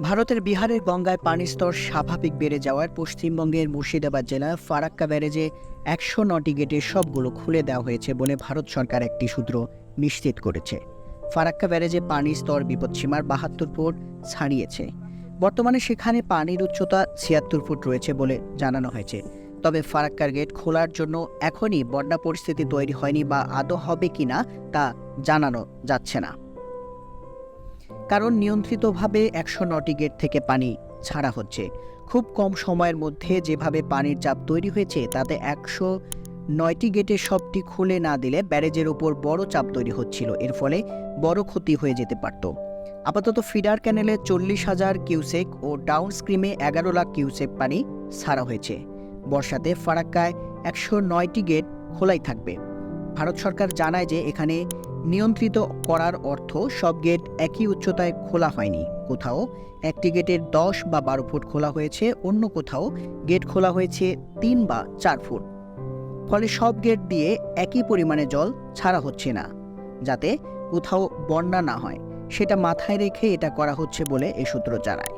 ভারতের বিহারের গঙ্গায় পানির স্তর স্বাভাবিক বেড়ে যাওয়ার পশ্চিমবঙ্গের মুর্শিদাবাদ জেলার ফারাক্কা ব্যারেজে একশো নটি গেটের সবগুলো খুলে দেওয়া হয়েছে বলে ভারত সরকার একটি সূত্র নিশ্চিত করেছে। ফারাক্কা ব্যারেজে পানির স্তর বিপদসীমার বাহাত্তর ফুট ছাড়িয়েছে। বর্তমানে সেখানে পানির উচ্চতা ছিয়াত্তর ফুট রয়েছে বলে জানানো হয়েছে। তবে ফারাক্কার গেট খোলার জন্য এখনই বন্যা পরিস্থিতি তৈরি হয়নি বা আদৌ হবে কিনা তা জানানো যাচ্ছে না। কারণ নিয়ন্ত্রিতভাবে একশো নটি গেট থেকে পানি ছাড়া হচ্ছে। খুব কম সময়ের মধ্যে যেভাবে পানির চাপ তৈরি হয়েছে, তাতে একশো নয়টি গেটের সবটি খুলে না দিলে ব্যারেজের উপর বড় চাপ তৈরি হচ্ছিল। এর ফলে বড় ক্ষতি হয়ে যেতে পারত। আপাতত ফিডার ক্যানেলে চল্লিশ হাজার কিউসেক ও ডাউন স্ক্রিমে এগারো লাখ কিউসেক পানি ছাড়া হয়েছে। বর্ষাতে ফারাক্কায় একশো নয়টি গেট খোলাই থাকবে। ভারত সরকার জানায় যে এখানে নিয়ন্ত্রিত করার অর্থ সব গেট একই উচ্চতায় খোলা হয়নি। কোথাও একটি গেটের দশ বা বারো ফুট খোলা হয়েছে, অন্য কোথাও গেট খোলা হয়েছে তিন বা চার ফুট। ফলে সব গেট দিয়ে একই পরিমাণে জল ছাড়া হচ্ছে না, যাতে কোথাও বন্যা না হয়। সেটা মাথায় রেখে এটা করা হচ্ছে বলে এ সূত্র জানায়।